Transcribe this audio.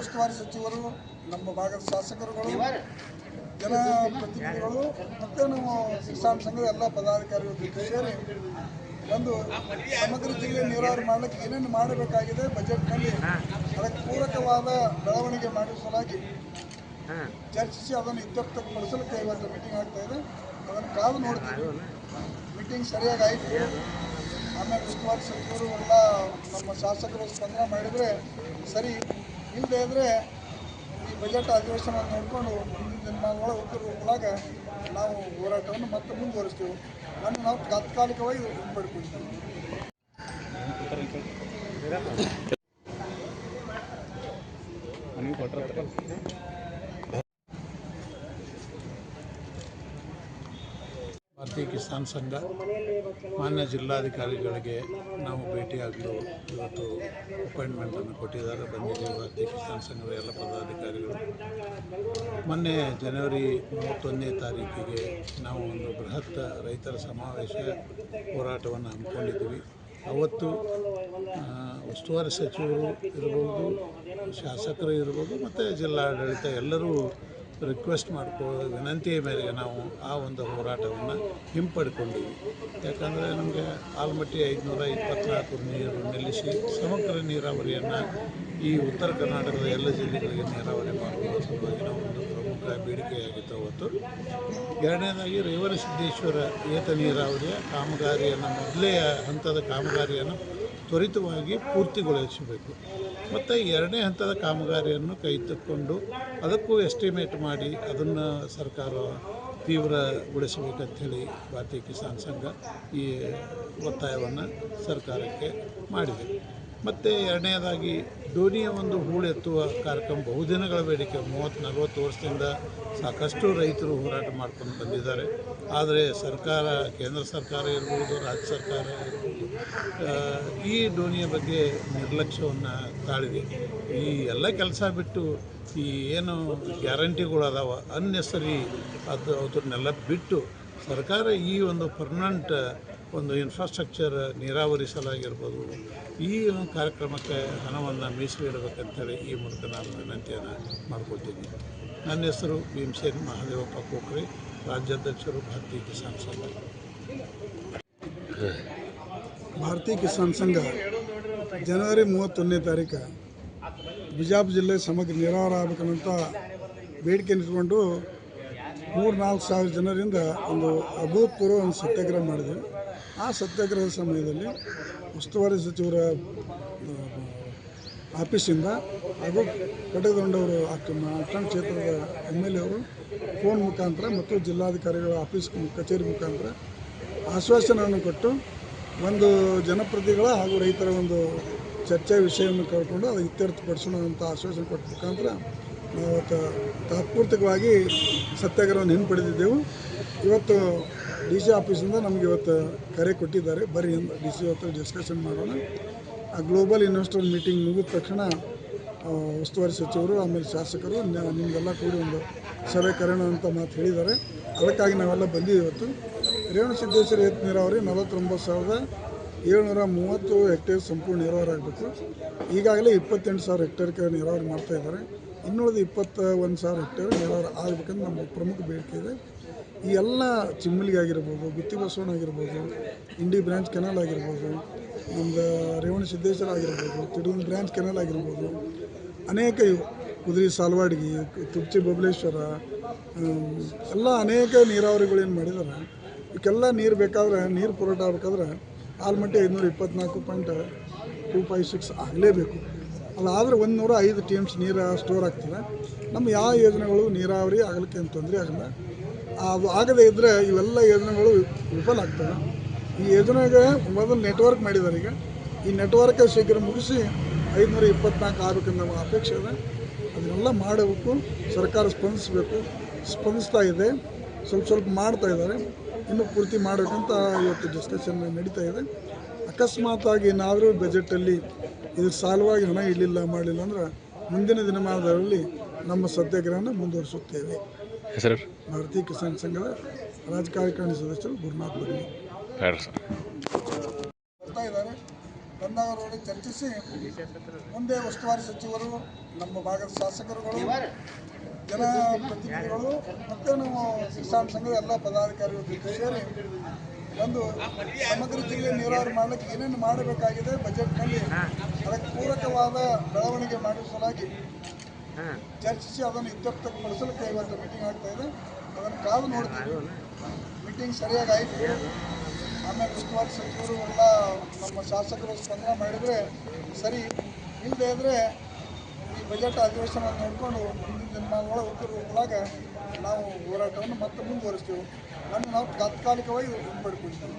ಉಸ್ತುವಾರಿ ಸಚಿವರು ನಮ್ಮ ಭಾಗದ ಶಾಸಕರುಗಳು ಜನಪ್ರತಿನಿಧಿಗಳು ಮತ್ತು ನಾವು ಕಿಸಾನ್ ಸಂಘದ ಎಲ್ಲ ಪದಾಧಿಕಾರಿಗಳ ಜೊತೆ ಸೇರಿ ಒಂದು ಸಮಗ್ರ ಜಿಲ್ಲೆ ನೀರಾವರಿ ಮಾಡಲಿಕ್ಕೆ ಏನೇನು ಮಾಡಬೇಕಾಗಿದೆ ಬಜೆಟ್ನಲ್ಲಿ ಅದಕ್ಕೆ ಪೂರಕವಾದ ಬೆಳವಣಿಗೆ ಮಾಡುವ ಸಲುವಾಗಿ ಚರ್ಚಿಸಿ ಅದನ್ನು ಇತ್ಯರ್ಥಪಡಿಸಲಿಕ್ಕೆ ಇವತ್ತು ಮೀಟಿಂಗ್ ಆಗ್ತಾ ಇದೆ. ಅದನ್ನು ಕಾದು ನೋಡ್ತೀವಿ. ಮೀಟಿಂಗ್ ಸರಿಯಾಗಿ ಆಯಿತು. ಆಮೇಲೆ ಉಸ್ತುವಾರಿ ಸಚಿವರು ಎಲ್ಲ ನಮ್ಮ ಶಾಸಕರು ಸ್ಪಂದನೆ ಮಾಡಿದರೆ ಸರಿ ಇಲ್ಲದೆ ಇದ್ದರೆ ಈ ಬಜೆಟ್ ಅಧಿವೇಶನ ನೋಡಿಕೊಂಡು ಮುಂದಿನ ದಿನಮಾನಗಳ ಉತ್ತರ ನಾವು ಹೋರಾಟವನ್ನು ಮತ್ತೆ ಮುಂದುವರಿಸ್ತೀವಿ. ನಾನು ನಾವು ತಾತ್ಕಾಲಿಕವಾಗಿ ಹಿಂಪಡ್ಕೊಳ್ತೀವಿ ಭಾರತೀಯ ಕಿಸಾನ್ ಸಂಘ, ಮಾನ್ಯ ಜಿಲ್ಲಾಧಿಕಾರಿಗಳಿಗೆ ನಾವು ಭೇಟಿಯಾಗಲು ಇವತ್ತು ಅಪಾಯಿಂಟ್ಮೆಂಟನ್ನು ಕೊಟ್ಟಿದ್ದಾರೆ. ಬಂದಿದ್ದೀವಿ ಭಾರತೀಯ ಕಿಸಾನ್ ಸಂಘದ ಎಲ್ಲ ಪದಾಧಿಕಾರಿಗಳು. ಮೊನ್ನೆ ಜನವರಿ ಮೂವತ್ತೊಂದನೇ ತಾರೀಕಿಗೆ ನಾವು ಒಂದು ಬೃಹತ್ ರೈತರ ಸಮಾವೇಶ ಹೋರಾಟವನ್ನು ಹಮ್ಮಿಕೊಂಡಿದ್ದೀವಿ. ಅವತ್ತು ಉಸ್ತುವಾರಿ ಸಚಿವರು ಇರ್ಬೋದು, ಶಾಸಕರು ಇರ್ಬೋದು, ಮತ್ತು ಜಿಲ್ಲಾಡಳಿತ ಎಲ್ಲರೂ ರಿಕ್ವೆಸ್ಟ್ ಮಾಡ್ಕೋ ವಿನಂತಿಯ ಮೇರೆಗೆ ನಾವು ಆ ಒಂದು ಹೋರಾಟವನ್ನು ಹಿಂಪಡ್ಕೊಂಡಿವಿ. ಯಾಕಂದರೆ ನಮಗೆ ಆಲ್ಮಟ್ಟಿ ಐದುನೂರ ಇಪ್ಪತ್ನಾಲ್ಕು ನೀರು ನಿಲ್ಲಿಸಿ ಸಮಗ್ರ ನೀರಾವರಿಯನ್ನು ಈ ಉತ್ತರ ಕರ್ನಾಟಕದ ಎಲ್ಲ ಜಿಲ್ಲೆಗಳಿಗೆ ನೀರಾವರಿ ಮಾಡುವ ಸಲುವಾಗಿ ನಾವು ಒಂದು ಪ್ರಮುಖ ಬೇಡಿಕೆಯಾಗಿತ್ತು ಅವತ್ತು. ಎರಡನೇದಾಗಿ ರೇವಣಸಿದ್ದೇಶ್ವರ ಏತ ನೀರಾವರಿಯ ಕಾಮಗಾರಿಯನ್ನು ಮೊದಲೇ ಹಂತದ ಕಾಮಗಾರಿಯನ್ನು ತ್ವರಿತವಾಗಿ ಪೂರ್ತಿಗೊಳಿಸಬೇಕು. ಮತ್ತು ಎರಡನೇ ಹಂತದ ಕಾಮಗಾರಿಯನ್ನು ಕೈತಕ್ಕೊಂಡು ಅದಕ್ಕೂ ಎಸ್ಟಿಮೇಟ್ ಮಾಡಿ ಅದನ್ನು ಸರ್ಕಾರ ತೀವ್ರಗೊಳಿಸಬೇಕಂಥೇಳಿ ಭಾರತೀಯ ಕಿಸಾನ್ ಸಂಘ ಈ ಒತ್ತಾಯವನ್ನು ಸರ್ಕಾರಕ್ಕೆ ಮಾಡಿದೆ. ಮತ್ತು ಎರಡನೇದಾಗಿ ಡೋನಿಯ ಒಂದು ಹೂಳೆತ್ತುವ ಕಾರ್ಯಕ್ರಮ ಬಹುದಿನಗಳ ಬೇಡಿಕೆ, ಮೂವತ್ತು ನಲವತ್ತು ವರ್ಷದಿಂದ ಸಾಕಷ್ಟು ರೈತರು ಹೋರಾಟ ಮಾಡ್ಕೊಂಡು ಬಂದಿದ್ದಾರೆ. ಆದರೆ ಸರ್ಕಾರ, ಕೇಂದ್ರ ಸರ್ಕಾರ ಇರ್ಬೋದು, ರಾಜ್ಯ ಸರ್ಕಾರ ಇರ್ಬೋದು ಈ ಡೋನಿಯ ಬಗ್ಗೆ ನಿರ್ಲಕ್ಷ್ಯವನ್ನು ತಾಳಿದೆ. ಈ ಎಲ್ಲ ಕೆಲಸ ಬಿಟ್ಟು ಈ ಏನು ಗ್ಯಾರಂಟಿಗಳು ಅದಾವ ಅನ್ನೆಸರಿ ಅದು, ಅದನ್ನೆಲ್ಲ ಬಿಟ್ಟು ಸರ್ಕಾರ ಈ ಒಂದು ಪರ್ಮನೆಂಟ್ ಒಂದು ಇನ್ಫ್ರಾಸ್ಟ್ರಕ್ಚರ್ ನೀರಾವರಿ ಸಲಾಗಿರ್ಬೋದು ಈ ಕಾರ್ಯಕ್ರಮಕ್ಕೆ ಹಣವನ್ನು ಮೀಸಲಿಡಬೇಕಂತೇಳಿ ಈ ಮೂಲಕ ನಾನು ವಿನಂತಿಯನ್ನು ಮಾಡ್ಕೊಳ್ತೀನಿ. ನನ್ನ ಹೆಸರು ಭೀಮಸೇನ್ ಮಹಾದೇವಪ್ಪ ಕೋಕ್ರೆ, ರಾಜ್ಯಾಧ್ಯಕ್ಷರು ಭಾರತೀಯ ಕಿಸಾನ್ ಸಂಘ. ಭಾರತೀಯ ಕಿಸಾನ್ ಸಂಘ ಜನವರಿ ಮೂವತ್ತೊಂದನೇ ತಾರೀಕು ಬಿಜಾಪುರ ಜಿಲ್ಲೆ ಸಮಗ್ರ ನೀರಾವರಿ ಆಗಬೇಕನ್ನಂತ ಬೇಡಿಕೆ ಇಟ್ಕೊಂಡು ಮೂರು ನಾಲ್ಕು ಸಾವಿರ ಜನರಿಂದ ಒಂದು ಅಭೂತಪೂರ್ವ ಒಂದು ಸತ್ಯಾಗ್ರಹ ಮಾಡಿದ್ವಿ. ಆ ಸತ್ಯಾಗ್ರಹದ ಸಮಯದಲ್ಲಿ ಉಸ್ತುವಾರಿ ಸಚಿವರ ಆಫೀಸಿಂದ ಹಾಗೂ ಕಟಕದೊಂಡವರು ಅಟ್ಟಣ ಕ್ಷೇತ್ರದ ಎಂ ಎಲ್ ಎ ಅವರು ಫೋನ್ ಮುಖಾಂತರ ಮತ್ತು ಜಿಲ್ಲಾಧಿಕಾರಿಗಳ ಆಫೀಸ್ ಕಚೇರಿ ಮುಖಾಂತರ ಆಶ್ವಾಸನೆಯನ್ನು ಕೊಟ್ಟು ಒಂದು ಜನಪ್ರತಿಗಳ ಹಾಗೂ ರೈತರ ಒಂದು ಚರ್ಚೆ ವಿಷಯವನ್ನು ಕಳ್ಕೊಂಡು ಅದು ಇತ್ಯರ್ಥಪಡಿಸೋಣ ಅಂತ ಆಶ್ವಾಸನೆ ಕೊಟ್ಟ ಮುಖಾಂತರ ನಾವು ತಾತ್ಪೂರ್ತಿಕವಾಗಿ ಸತ್ಯಾಗ್ರಹವನ್ನು ಹಿಂಪಡೆದಿದ್ದೆವು. ಇವತ್ತು ಡಿ ಸಿ ಆಫೀಸಿಂದ ನಮಗೆ ಇವತ್ತು ಕರೆ ಕೊಟ್ಟಿದ್ದಾರೆ. ಬರ್ರಿ ಅಂತ ಡಿ ಸಿ ಹತ್ರ ಡಿಸ್ಕಷನ್ ಮಾಡೋಣ. ಆ ಗ್ಲೋಬಲ್ ಇನ್ವೆಸ್ಟರ್ ಮೀಟಿಂಗ್ ಮುಗಿದ ತಕ್ಷಣ ಉಸ್ತುವಾರಿ ಸಚಿವರು, ಆಮೇಲೆ ಶಾಸಕರು ನಿಮಗೆಲ್ಲ ಕೂಡಿ ಒಂದು ಸಭೆ ಕರೆಯೋಣ ಅಂತ ಮಾತು ಹೇಳಿದ್ದಾರೆ. ಅದಕ್ಕಾಗಿ ನಾವೆಲ್ಲ ಬಂದಿದ್ದೀವಿ ಇವತ್ತು. ರೇವಣಸಿದ್ದೇಶ್ವರ ಏತ್ ನೀರಾವರಿ ನಲವತ್ತೊಂಬತ್ತು ಸಾವಿರದ ಏಳ್ನೂರ ಮೂವತ್ತು ಹೆಕ್ಟೇರ್ ಸಂಪೂರ್ಣ ನೀರಾವರಿ ಆಗಬೇಕು. ಈಗಾಗಲೇ ಇಪ್ಪತ್ತೆಂಟು ಸಾವಿರ ಹೆಕ್ಟೇರ್ಗೆ ನೀರಾವರಿ ಮಾಡ್ತಾ ಇದ್ದಾರೆ. ಇನ್ನುಳಿದ ಇಪ್ಪತ್ತ ಒಂದು ಸಾವಿರ ಹೆಕ್ಟೇರ್ ನೀರಾವರಿ ಆಗಬೇಕಂತ ನಮ್ಮ ಪ್ರಮುಖ ಬೇಡಿಕೆ ಇದೆ. ಈ ಎಲ್ಲ ಚಿಮ್ಮಲಿಗೆ ಆಗಿರ್ಬೋದು, ಗುತ್ತಿ ಬಸವಣ್ಣ ಆಗಿರ್ಬೋದು, ಇಂಡಿ ಬ್ರ್ಯಾಂಚ್ ಕೆನಲ್ ಆಗಿರ್ಬೋದು, ನಮ್ದು ರೇವಣ ಸಿದ್ದೇಶ್ವರ ಆಗಿರ್ಬೋದು ತಿರುವನ್ ಬ್ರ್ಯಾಂಚ್ ಕೆನಲ್ ಆಗಿರ್ಬೋದು, ಅನೇಕ ಕುದುರೆ ಸಾಲ್ವಾಡ್ಗಿ, ತುರ್ಚಿ ಬಬಲೇಶ್ವರ ಎಲ್ಲ ಅನೇಕ ನೀರಾವರಿಗಳು ಏನು ಮಾಡಿದ್ದಾರೆ ಇವಕ್ಕೆಲ್ಲ ನೀರು ಬೇಕಾದ್ರೆ, ನೀರು ಪೂರಟ ಆಗ್ಬೇಕಾದ್ರೆ, ಆಲ್ಮಟ್ಟಿ ಐದುನೂರ ಇಪ್ಪತ್ನಾಲ್ಕು ಪಾಯಿಂಟ್ ಟೂ ಫೈವ್ ಸಿಕ್ಸ್ ಆಗಲೇಬೇಕು. ಅದಾದರೆ ಒಂದು ನೂರ ಐದು ಟಿ ಎಮ್ಸ್ ನೀರು ಸ್ಟೋರ್ ಆಗ್ತದೆ. ನಮ್ಮ ಯಾವ ಯೋಜನೆಗಳು ನೀರಾವರಿ ಆಗಲಿಕ್ಕೆ ಏನು ತೊಂದರೆ ಆಗಲ್ಲ. ಅದು ಆಗದೇ ಇದ್ದರೆ ಇವೆಲ್ಲ ಯೋಜನೆಗಳು ವಿಫಲ ಆಗ್ತವೆ. ಈ ಯೋಜನೆಗೆ ಮೊದಲು ನೆಟ್ವರ್ಕ್ ಮಾಡಿದ್ದಾರೆ ಈಗ. ಈ ನೆಟ್ವರ್ಕ್ ಶೀಘ್ರ ಮುಗಿಸಿ ಐದುನೂರ ಇಪ್ಪತ್ನಾಲ್ಕು ಆರೋಗ್ಯ ನಮ್ಮ ಅಪೇಕ್ಷೆ ಇದೆ. ಅದನ್ನೆಲ್ಲ ಮಾಡಬೇಕು. ಸರ್ಕಾರ ಸ್ಪಂದಿಸಬೇಕು. ಸ್ಪಂದಿಸ್ತಾ ಇದೆ. ಸ್ವಲ್ಪ ಸ್ವಲ್ಪ ಮಾಡ್ತಾ ಇದ್ದಾರೆ. ಇನ್ನೂ ಪೂರ್ತಿ ಮಾಡಬೇಕಂತ ಇವತ್ತು ಡಿಸ್ಕಷನ್ ನಡೀತಾ ಇದೆ. ಅಕಸ್ಮಾತಾಗಿ ಏನಾದರೂ ಬಜೆಟಲ್ಲಿ ಇದು ಸಾಲವಾಗಿ ಹಣ ಇಡಲಿಲ್ಲ ಮಾಡಲಿಲ್ಲ ಅಂದ್ರೆ ಮುಂದಿನ ದಿನಮಾನದಲ್ಲಿ ನಮ್ಮ ಸತ್ಯಾಗ್ರಹನ ಮುಂದುವರಿಸುತ್ತೇವೆ. ಹೆಸರು? ಭಾರತೀಯ ಕಿಸಾನ್ ಸಂಘದ ರಾಜ ಕಾರ್ಯಕಾರಿಣಿ ಸದಸ್ಯರು ಗುರುನಾಥ್ ಬಗ್ಗೆ ಬರ್ತಾ ಇದ್ದಾರೆ. ಬಂದಾಗ ರೋಡಿಗೆ ಚರ್ಚಿಸಿ. ಮುಂದೆ ಉಸ್ತುವಾರಿ ಸಚಿವರು ನಮ್ಮ ಭಾಗದ ಶಾಸಕರುಗಳು ಜನಪ್ರತಿನಿಧಿಗಳು ಮತ್ತು ನಾವು ಕಿಸಾನ್ ಸಂಘದ ಎಲ್ಲ ಪದಾಧಿಕಾರಿಗಳ ಜೊತೆ ಸೇರಿ ಒಂದು ಸಮಗ್ರ ಜಿಲ್ಲೆ ನೀರಾವರಿ ಮಾಡಲಿಕ್ಕೆ ಏನೇನು ಮಾಡಬೇಕಾಗಿದೆ ಬಜೆಟ್ನಲ್ಲಿ ಅದಕ್ಕೆ ಪೂರಕವಾದ ಬೆಳವಣಿಗೆ ಮಾಡುವ ಸಲುವಾಗಿ ಚರ್ಚಿಸಿ ಅದನ್ನು ಇತ್ಯರ್ಥಪಡಿಸಲಿಕ್ಕೆ ಇವತ್ತು ಮೀಟಿಂಗ್ ಆಗ್ತಾ ಇದೆ. ಅದನ್ನು ಕಾದು ನೋಡ್ತೀವಿ ಮೀಟಿಂಗ್ ಸರಿಯಾಗಿ ಆಯಿತು ಆಮೇಲೆ ಉಸ್ತುವಾರಿ ಸಚಿವರು ಎಲ್ಲ ನಮ್ಮ ಶಾಸಕರು ಸ್ಪಂದನೆ ಮಾಡಿದರೆ ಸರಿ. ಇಲ್ಲದೆ ಇದ್ದರೆ ಈ ಬಜೆಟ್ ಅಧಿವೇಶನ ನೋಡಿಕೊಂಡು ಮುಂದಿನ ದಿನಮಾನಗಳ ಒಳಗೆ ನಾವು ಹೋರಾಟವನ್ನು ಮತ್ತೆ ಮುಂದುವರಿಸ್ತೀವಿ. ಅದನ್ನು ನಾವು ತಾತ್ಕಾಲಿಕವಾಗಿ ಹಿಂಪಡ್ಕೊಳ್ತೀವಿ